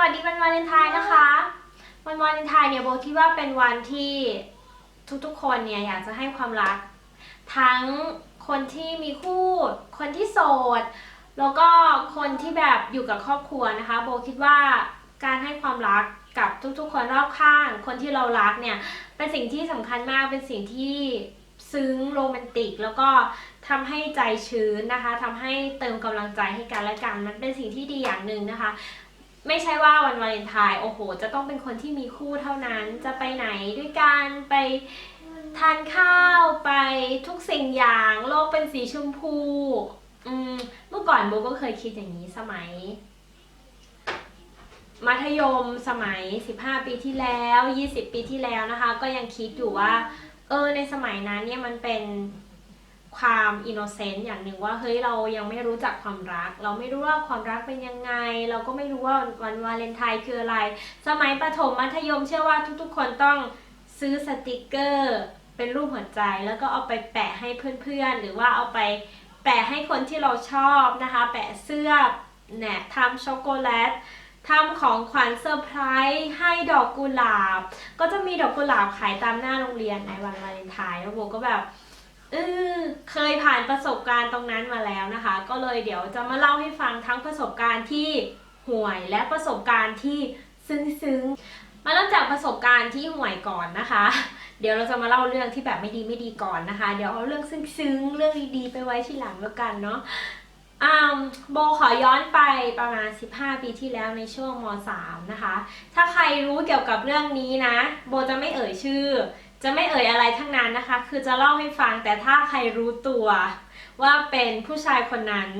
วัสดีวันวาเลนไทน์นะคะ วันวาเลนไทน์เนี่ยโบคิดว่าเป็นวันที่ทุกๆ คนเนี่ยอยากจะให้ความรัก ทั้งคนที่มีคู่ คนที่โสด แล้วก็คนที่แบบอยู่กับครอบครัวนะคะ โบคิดว่าการให้ความรักกับทุกๆ คนรอบข้าง คนที่เรารักเนี่ยเป็นสิ่งที่สำคัญมากเป็นสิ่งที่ซึ้งโรแมนติก แล้วก็ทำให้ใจชื้นนะคะทำให้เติมกำลังใจให้กันและกันมันเป็นสิ่งที่ดีอย่างหนึ่งนะคะ ไม่ใช่ว่าวันวาเลนไทน์โอ้โห จะต้องเป็นคนที่มีคู่เท่านั้น จะไปไหนด้วยกันไปทานข้าวไปทุกสิ่งอย่างโลกเป็นสีชมพู อืมเมื่อก่อนโบก็เคยคิดอย่างนี้สมัย มัธยมสมัย 15 ปีที่แล้ว 20 ปีที่แล้วนะคะ ก็ยังคิดอยู่ว่า เออในสมัยนั้นเนี่ยมันเป็น ความอินโนเซนต์อย่างหนึ่งว่าเฮ้ยเรายังไม่รู้จักความรัก เราไม่รู้ว่าความรักเป็นยังไง เราก็ไม่รู้ว่าวันวาเลนไทน์คืออะไร สมัยประถมมัธยมเชื่อว่าทุกๆ คนต้องซื้อสติกเกอร์ เป็นรูปหัวใจ แล้วก็เอาไปแปะให้เพื่อนๆ หรือว่าเอาไปแปะให้คนที่เราชอบนะคะ แปะเสื้อแหนทำช็อกโกแลตทำของขวัญเซอร์ไพรส์ให้ดอกกุหลาบ ก็จะมีดอกกุหลาบขายตามหน้าโรงเรียนในวันวาเลนไทน์แล้วโบก็แบบ เออเคยผ่านประสบการณ์ตรงนั้นมาแล้วนะคะ ก็เลยเดี๋ยวจะมาเล่าให้ฟังทั้งประสบการณ์ที่ห่วยและประสบการณ์ที่ซึ้งๆ มาเริ่มจากประสบการณ์ที่ห่วยก่อนนะคะ เดี๋ยวเราจะมาเล่าเรื่องที่แบบไม่ดีไม่ดีก่อนนะคะ เดี๋ยวเอาเรื่องซึ้งๆ เรื่องดีๆ ไปไว้ทีหลังแล้วกันเนาะอ่าโบขอย้อนไปประมาณ 15 ปีที่แล้วในช่วงม .3 นะคะ ถ้าใครรู้เกี่ยวกับเรื่องนี้นะ โบจะไม่เอ่ยชื่อ จะไม่เอ่ยอะไรทั้งนั้นนะคะ คือจะเล่าให้ฟังแต่ถ้าใครรู้ตัวว่าเป็นผู้ชายคนนั้น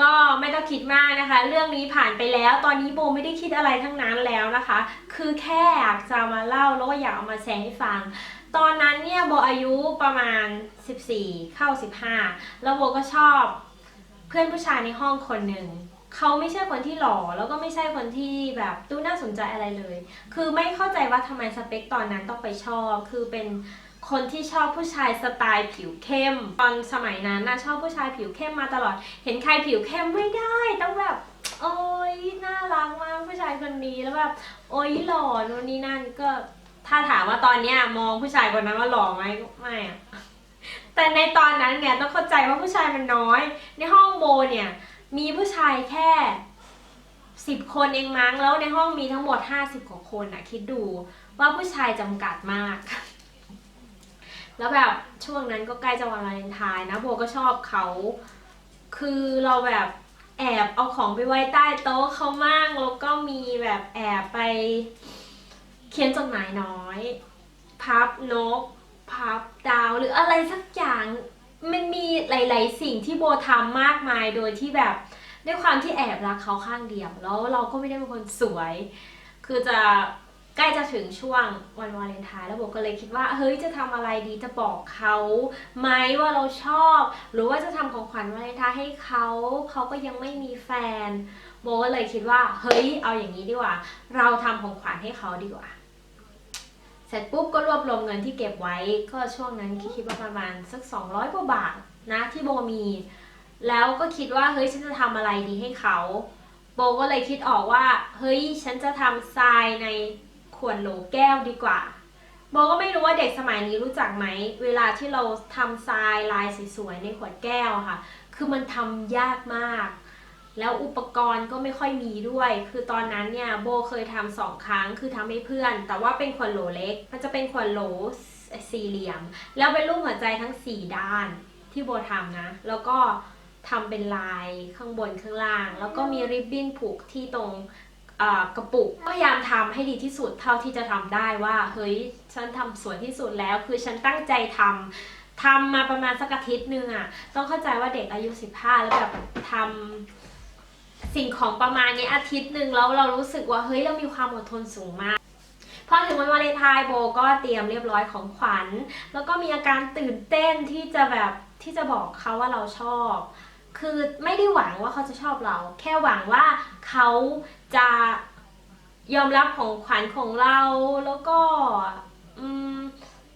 ก็ไม่ต้องคิดมากนะคะ เรื่องนี้ผ่านไปแล้ว ตอนนี้โบไม่ได้คิดอะไรทั้งนั้นแล้วนะคะ คือแค่อยากจะมาเล่าแล้วก็อยากเอามาแชร์ให้ฟัง ตอนนั้นเนี่ยโบอายุประมาณ 14 เข้า 15 แล้วโบก็ชอบเพื่อนผู้ชายในห้องคนหนึ่ง เขาไม่ใช่คนที่หล่อแล้วก็ไม่ใช่คนที่แบบดูน่าสนใจอะไรเลย คือไม่เข้าใจว่าทำไมสเปคตอนนั้นต้องไปชอบ คือเป็นคนที่ชอบผู้ชายสไตล์ผิวเข้ม ตอนสมัยนั้นน่ะชอบผู้ชายผิวเข้มมาตลอด เห็นใครผิวเข้มไม่ได้ต้องแบบโอ๊ยน่ารักมากผู้ชายคนนี้แล้วแบบโอ๊ยหล่อนู่นนี่นั่นก็ถ้าถามว่าตอนเนี้ยมองผู้ชายคนนั้นว่าหล่อไหมไม่อะแต่ในตอนนั้นเนี่ยต้องเข้าใจว่าผู้ชายมันน้อย ในห้องโบเนี่ย มีผู้ชายแค่สิบคนเองมั้งแล้วในห้องมีทั้งหมดห้าสิบกว่าคนอะคิดดูว่าผู้ชายจำกัดมาก แล้วแบบช่วงนั้นก็ใกล้จะวันวาเลนไทน์นะโบก็ชอบเขา คือเราแบบแอบเอาของไปไว้ใต้โต๊ะเขามั่งแล้วก็มีแบบแอบไปเขียนจดหมายน้อย พับนก พับดาวหรืออะไรสักอย่าง มันมีหลาย ๆ สิ่งที่โบทำมากมายโดยที่แบบด้วยความที่แอบรักเขาข้างเดียวแล้วเราก็ไม่ได้เป็นคนสวย คือจะใกล้จะถึงช่วงวันวาเลนไทน์แล้วโบก็เลยคิดว่าเฮ้ยจะทำอะไรดีจะบอกเขาไหมว่าเราชอบ หรือว่าจะทำของขวัญวาเลนไทน์ให้เขาเขาก็ยังไม่มีแฟนโบก็เลยคิดว่าเฮ้ยเอาอย่างนี้ดีกว่า เราทำของขวัญให้เขาดีกว่า เสร็จปุ๊บก็รวบรวมเงินที่เก็บไว้ ก็ช่วงนั้นคิดว่าประมาณสัก 200กว่าบาทนะที่โบมี แล้วก็คิดว่าเฮ้ยฉันจะทำอะไรดีให้เขาโบก็เลยคิดออกว่า เฮ้ยฉันจะทำทรายในขวดโหลแก้วดีกว่าโบก็ไม่รู้ว่าเด็กสมัยนี้รู้จักไหม เวลาที่เราทำทรายลายสวยๆในขวดแก้วอะค่ะ คือมันทำยากมาก แล้วอุปกรณ์ก็ไม่ค่อยมีด้วย คือตอนนั้นเนี่ยโบเคยทำสองครั้งคือทำให้เพื่อน แต่ว่าเป็นขวดโหลเล็ก มันจะเป็นขวดโหลสี่เหลี่ยม แล้วเป็นรูปหัวใจทั้งสี่ด้านที่โบทำนะ แล้วก็ทำเป็นลายข้างบนข้างล่าง แล้วก็มีริบบิ้นผูกที่ตรงกระปุกพยายามทำให้ดีที่สุดเท่าที่จะทำได้ว่า เฮ้ยฉันทำสวยที่สุดแล้ว คือฉันตั้งใจทำทำมาประมาณสักอาทิตย์หนึงอะต้องเข้าใจว่าเด็กอายุ 15 แล้วแบบทำ สิ่งของประมาณนี้อาทิตย์หนึ่งแล้วเรารู้สึกว่าเฮ้ยเรามีความอดทนสูงมาก พอถึงวันวาเลนไทน์โบก็เตรียมเรียบร้อยของขวัญ แล้วก็มีอาการตื่นเต้นที่จะแบบที่จะบอกเขาว่าเราชอบ คือไม่ได้หวังว่าเขาจะชอบเรา แค่หวังว่าเขาจะยอมรับของขวัญของเราแล้วก็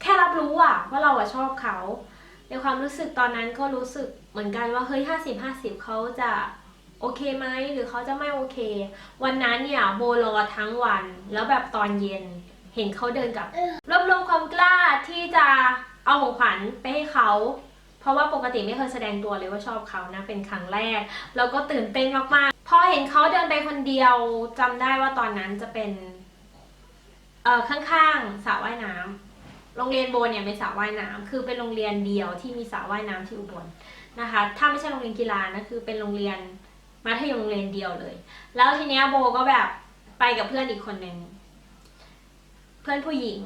แค่รับรู้อะว่าเราอะชอบเขา ในความรู้สึกตอนนั้นก็รู้สึกเหมือนกันว่าเฮ้ยห้าสิบห้าสิบเขาจะ โอเคไหมหรือเขาจะไม่โอเค วันนั้นเนี่ยโบรอทั้งวัน แล้วแบบตอนเย็นเห็นเขาเดินกลับรวบรวมความกล้าที่จะเอาของขวัญไปให้เขา เพราะว่าปกติไม่เคยแสดงตัวเลยว่าชอบเขานะ เป็นครั้งแรก แล้วก็ตื่นเต้นมากๆพอเห็นเขาเดินไปคนเดียวจำได้ว่าตอนนั้นจะเป็นเอ่อข้างๆสระว่ายน้ำโรงเรียนโบเนี่ยเป็นสระว่ายน้ำคือเป็นโรงเรียนเดียวที่มีสระว่ายน้ำที่อุบลนะคะ ถ้าไม่ใช่โรงเรียนกีฬานะคือเป็นโรงเรียน มัธยมโรงเรียนเดียวเลย แล้วทีเนี้ยโบก็แบบไปกับเพื่อนอีกคนหนึ่งเพื่อนผู้หญิง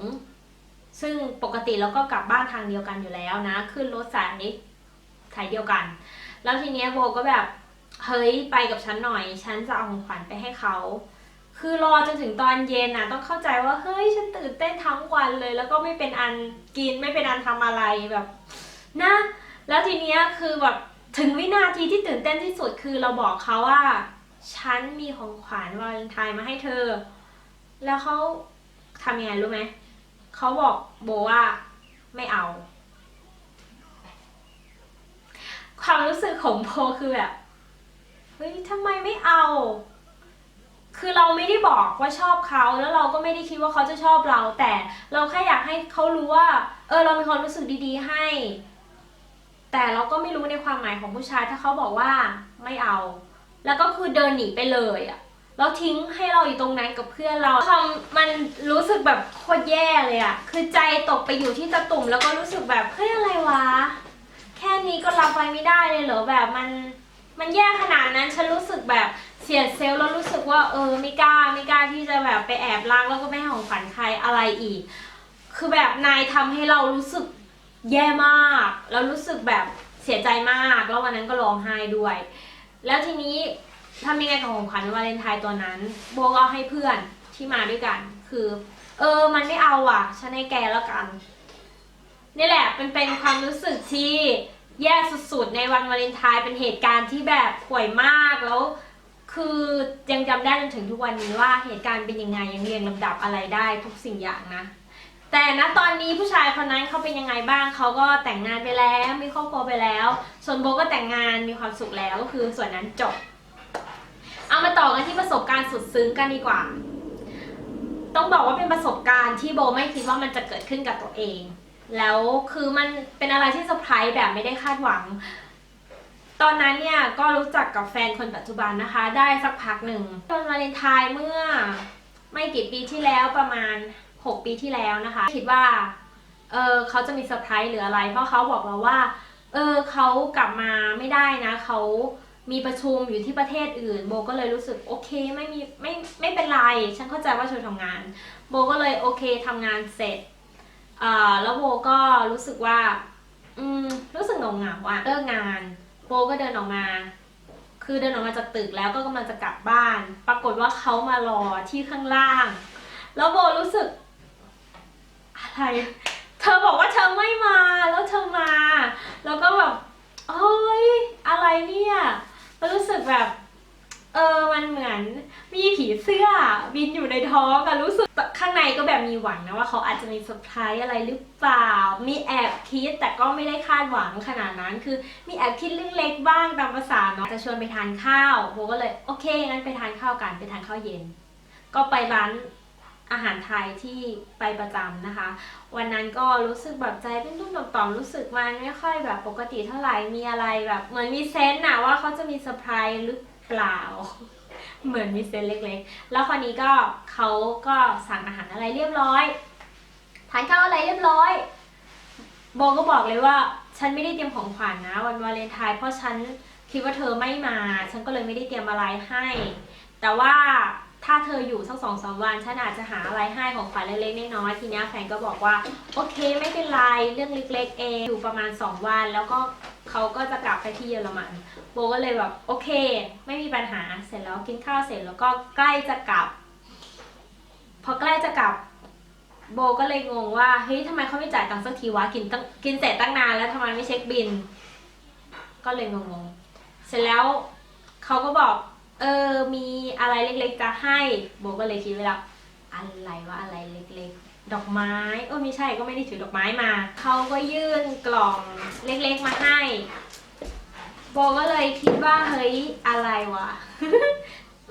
ซึ่งปกติเราก็กลับบ้านทางเดียวกันอยู่แล้วนะ ขึ้นรถสายสายเดียวกัน แล้วทีเนี้ยโบก็แบบเฮ้ยไปกับฉันหน่อย ฉันจะเอาของขวัญไปให้เขาคือรอจนถึงตอนเย็นน่ะต้องเข้าใจว่าเฮ้ยฉันตื่นเต้นทั้งวันเลย แล้วก็ไม่เป็นอันกินไม่เป็นอันทำอะไรแบบ นะ แล้วทีเนี้ยคือแบบ ถึงวินาทีที่ตื่นเต้นที่สุดคือเราบอกเขาว่า ฉันมีของขวัญวาเลนไทน์มาให้เธอ แล้วเขาทำยังไงรู้ไหม เขาบอกโบว่าไม่เอา ความรู้สึกของโบคือแบบ เฮ้ยทำไมไม่เอา คือเราไม่ได้บอกว่าชอบเขาแล้วเราก็ไม่ได้คิดว่าเขาจะชอบเรา แต่เราแค่อยากให้เขารู้ว่า เออ เรามีความรู้สึกดี ๆ ให้ แต่เราก็ไม่รู้ในความหมายของผู้ชายถ้าเขาบอกว่าไม่เอา แล้วก็คือเดินหนีไปเลยอะแล้วทิ้งให้เราอยู่ตรงนั้นกับเพื่อนเราความมันรู้สึกแบบโคตรแย่เลยอะคือใจตกไปอยู่ที่ตะตุ่มแล้วก็รู้สึกแบบเฮ้ยอะไรวะ แค่นี้ก็รับไว้ไม่ได้เลยเหรอแบบมันมันแย่ขนาดนั้นฉันรู้สึกแบบเสียเซลล์แล้วรู้สึกว่าเออไม่กล้าไม่กล้าที่จะแบบไปแอบรักแล้วก็ไม่ให้ของขวัญใครอะไรอีก คือแบบนายทำให้เรารู้สึก แย่มากแล้วรู้สึกแบบเสียใจมาก แล้ววันนั้นก็ร้องไห้ด้วย แล้วทีนี้ทำยังไงกับของขวัญวาเลนไทน์ตัวนั้นโบก็เอาให้เพื่อนที่มาด้วยกัน คือ เออ มันไม่เอาอะ ฉันให้แกแล้วกัน นี่แหละเป็นเป็นความรู้สึกที่แย่สุดๆ ในวันวาเลนไทน์เป็นเหตุการณ์ที่แบบป่วยมากแล้ว คือยังจำได้จนถึงทุกวันนี้ว่าเหตุการณ์เป็นยังไงยังเรียงลำดับอะไรได้ทุกสิ่งอย่างนะ แต่ณตอนนี้ผู้ชายคนนั้นเขาเป็นยังไงบ้างเขาก็แต่งงานไปแล้วมีครอบครัวไปแล้ว ส่วนโบก็แต่งงานมีความสุขแล้วก็คือส่วนนั้นจบ เอามาต่อกันที่ประสบการณ์สุดซึ้งกันดีกว่า ต้องบอกว่าเป็นประสบการณ์ที่โบไม่คิดว่ามันจะเกิดขึ้นกับตัวเอง แล้วคือมันเป็นอะไรที่เซอร์ไพรส์แบบไม่ได้คาดหวัง ตอนนั้นเนี่ยก็รู้จักกับแฟนคนปัจจุบันนะคะ ได้สักพักหนึ่งตอนวาเลนไทน์เมื่อ ไม่กี่ปีที่แล้วประมาณ 6 ปีที่แล้วนะคะ คิดว่าเออเขาจะมีเซอร์ไพรส์หรืออะไร เพราะเขาบอกเราว่าเออเขากลับมาไม่ได้นะเขามีประชุมอยู่ที่ประเทศอื่น โบก็เลยรู้สึกโอเคไม่มีไม่ไม่เป็นไร ฉันเข้าใจว่าเธอทำงาน โบก็เลยโอเคทำงานเสร็จอ่าแล้วโบก็รู้สึกว่าอืมรู้สึกเหงาเหงาอะเลิกงาน โบก็เดินออกมา คือเดินออกมาจากตึกแล้วก็กำลังจะกลับบ้าน ปรากฏว่าเขามารอที่ข้างล่าง แล้วโบรู้สึก อะไรเธอบอกว่าเธอไม่มาแล้วเธอมา แล้วก็แบบเอ้ยอะไรเนี่ยแล้วรู้สึกแบบ เออมันเหมือนมีผีเสื้อบินอยู่ในท้องอะรู้สึกข้างในก็แบบมีหวังนะว่าเขาอาจจะมีเซอร์ไพรส์อะไรหรือเปล่า มีแอบคิดแต่ก็ไม่ได้คาดหวังขนาดนั้น คือมีแอบคิดเรื่องเล็กบ้างตามภาษาเนาะจะชวนไปทานข้าวโบก็เลยโอเคงั้นไปทานข้าวกันไปทานข้าวเย็น ก็ไปร้าน อาหารไทยที่ไปประจำนะคะ วันนั้นก็รู้สึกแบบใจเป็นตุ้มต่อมรู้สึกมันไม่ค่อยแบบปกติเท่าไหร่มีอะไรแบบเหมือนมีเซนต์นะว่าเขาจะมีเซอร์ไพรส์หรือเปล่า เหมือนมีเซนต์เล็กๆ แล้วคราวนี้ก็เขาก็สั่งอาหารอะไรเรียบร้อยทานข้าวอะไรเรียบร้อยโบก็บอกเลยว่าฉันไม่ได้เตรียมของขวัญนะวันวาเลนไทน์เพราะฉันคิดว่าเธอไม่มา ฉันก็เลยไม่ได้เตรียมอะไรให้ แต่ว่า ถ้าเธออยู่สักสองสามวันฉันอาจจะหาอะไรให้ของขวัญเล็กๆน้อยๆทีนี้แฟนก็บอกว่าโอเคไม่เป็นไรเรื่องเล็กๆเองอยู่ประมาณ 2 วัน แล้วก็เขาก็จะกลับไปที่เยอรมันโบก็เลยแบบโอเค ไม่มีปัญหาเสร็จแล้วกินข้าวเสร็จแล้วก็ใกล้จะกลับ พอใกล้จะกลับโบก็เลยงงว่าเฮ้ยทำไมเขาไม่จ่ายตังค์สักทีวะกินตั้งกินเสร็จตั้งนานแล้วทำไมไม่เช็คบิน ก็เลยงงๆเสร็จแล้วเขาก็บอก เออ มีอะไรเล็กๆจะให้โบก็เลยคิดไว้แล้วอะไรวะอะไรเล็กๆ ดอกไม้เออไม่ใช่ก็ไม่ได้ถือดอกไม้มา เขาก็ยื่นกล่องเล็กๆมาให้ โบก็เลยคิดว่าเฮ้ยอะไรวะ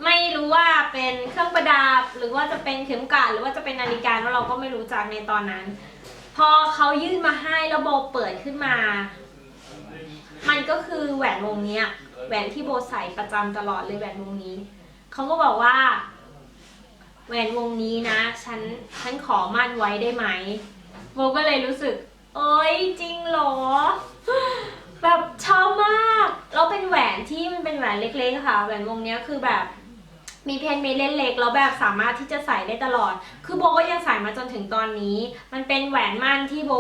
ไม่รู้ว่าเป็นเครื่องประดับหรือว่าจะเป็นเข็มกลัดหรือว่าจะเป็นนาฬิกาเราก็ไม่รู้จักในตอนนั้น พอเขายื่นมาให้แล้วโบเปิดขึ้นมา มันก็คือแหวนวงเนี้ย แหวนที่โบใส่ประจำตลอดเลยแหวนวงนี้เขาก็บอกว่า แหวนวงนี้นะฉันฉันขอมั่นไว้ได้ไหมโบก็เลยรู้สึก เอ้ยจริงเหรอแบบชอบมากแล้วเป็นแหวนที่มันเป็นแหวนเล็กๆค่ะ แหวนวงนี้คือแบบมีเพนเมดเล็กแล้วแบบสามารถที่จะใส่ได้ตลอด คือโบก็ยังใส่มาจนถึงตอนนี้ มันเป็นแหวนมั่นที่โบ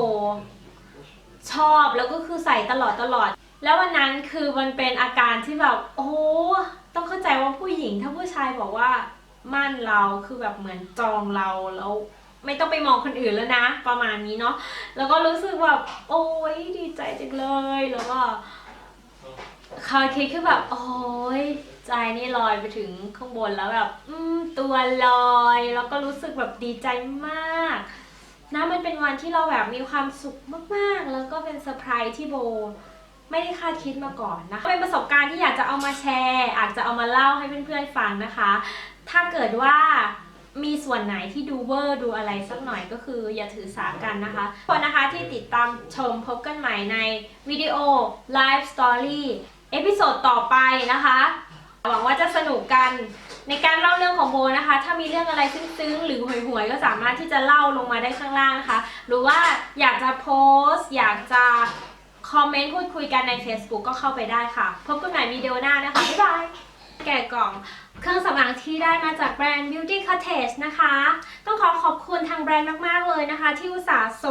ชอบแล้วก็คือใส่ตลอดตลอด แล้ววันนั้นคือมันเป็นอาการที่แบบโอ้ต้องเข้าใจว่าผู้หญิง ถ้าผู้ชายบอกว่ามั่นเราคือแบบเหมือนจองเราแล้วไม่ต้องไปมองคนอื่นแล้วนะ ประมาณนี้เนาะแล้วก็รู้สึกแบบโอ้ยดีใจจังเลยแล้วก็คอยคิดคือแบบโอ้ยใจนี่ลอยไปถึงข้างบนแล้วแบบอืมตัวลอยแล้วก็รู้สึกแบบดีใจมากนะมันเป็นวันที่เราแบบมีความสุขมากๆ แล้วก็เป็นเซอร์ไพรส์ที่โบ ไม่ได้คาดคิดมาก่อนนะคะเป็นประสบการณ์ที่อยากจะเอามาแชร์อาจจะเอามาเล่าให้เพื่อนๆฟังนะคะ ถ้าเกิดว่ามีส่วนไหนที่ดูเวอร์ดูอะไรสักหน่อยก็คืออย่าถือสากันนะคะคนนะคะที่ติดตามชมพบกันใหม่ในวิดีโอไลฟ์สตอรี่เอพิโซดต่อไปนะคะ หวังว่าจะสนุกกันในการเล่าเรื่องของโบนะคะ ถ้ามีเรื่องอะไรซึ้งๆหรือห่วยๆ ก็สามารถที่จะเล่าลงมาได้ข้างล่างนะคะ หรือว่าอยากจะโพสต์ อยากจะ คอมเมนต์พูดคุยกันใน Facebook ก็เข้าไปได้ค่ะ พบกันใหม่วิดีโอหน้านะคะ บ๊ายบาย แกะกล่องเครื่องสำอางที่ได้มาจากแบรนด์ Beauty Cottage นะคะ ต้องขอขอบคุณทางแบรนด์มาก ๆ เลยนะคะ ที่อุตส่าห์ส่ง